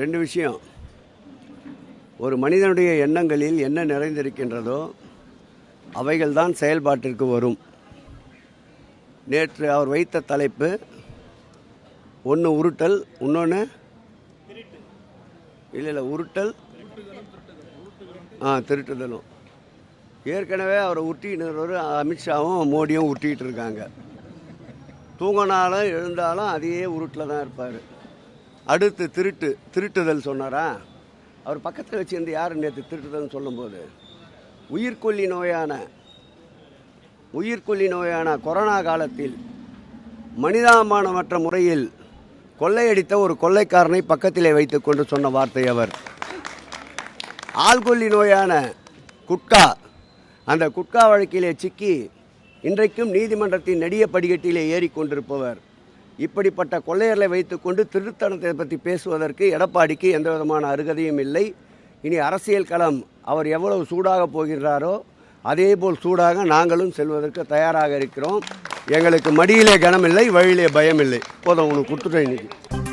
ரெண்டு விஷயம். ஒரு மனிதனுடைய எண்ணங்களில் என்ன நிறைந்திருக்கின்றதோ அவைகள்தான் செயல்பாட்டிற்கு வரும். நேற்று அவர் வைத்த தலைப்பு ஒன்று உருட்டல் இன்னொன்று இல்லை இல்லை உருட்டல் ஆ திருட்டுதலும். ஏற்கனவே அவரை உருட்டினவர் அமித்ஷாவும் மோடியும் உருட்டிகிட்டு இருக்காங்க. தூங்கினாலும் எழுந்தாலும் அதையே உருட்டில் தான் இருப்பார். அடுத்து திருட்டு திருட்டுதல் சொன்னாரா? அவர் பக்கத்தில் வச்சிருந்து யார் நேற்று திருட்டுதல்னு சொல்லும்போது? உயிர்கொல்லி நோயான உயிர்கொல்லி நோயான கொரோனா காலத்தில் மனிதாமானமற்ற முறையில் கொள்ளையடித்த ஒரு கொள்ளைக்காரனை பக்கத்திலே வைத்துக்கொண்டு சொன்ன வார்த்தை அவர். ஆள்கொல்லி நோயான குட்கா அந்த குட்கா வழக்கிலே சிக்கி இன்றைக்கும் நீதிமன்றத்தின் நெடிய படிக்கட்டிலே ஏறிக்கொண்டிருப்பவர். இப்படிப்பட்ட கொள்ளையர்களை வைத்துக்கொண்டு திருத்தனத்தை பற்றி பேசுவதற்கு எடப்பாடிக்கு எந்த விதமான அருகதையும் இல்லை. இனி அரசியல் களம் அவர் எவ்வளவு சூடாக போகின்றாரோ அதேபோல் சூடாக நாங்களும் செல்வதற்கு தயாராக இருக்கிறோம். எங்களுக்கு மடியிலே கனமில்லை வழியிலே பயமில்லை. போதும் உனக்கு கொடுத்துட்டேன் இன்னைக்கு.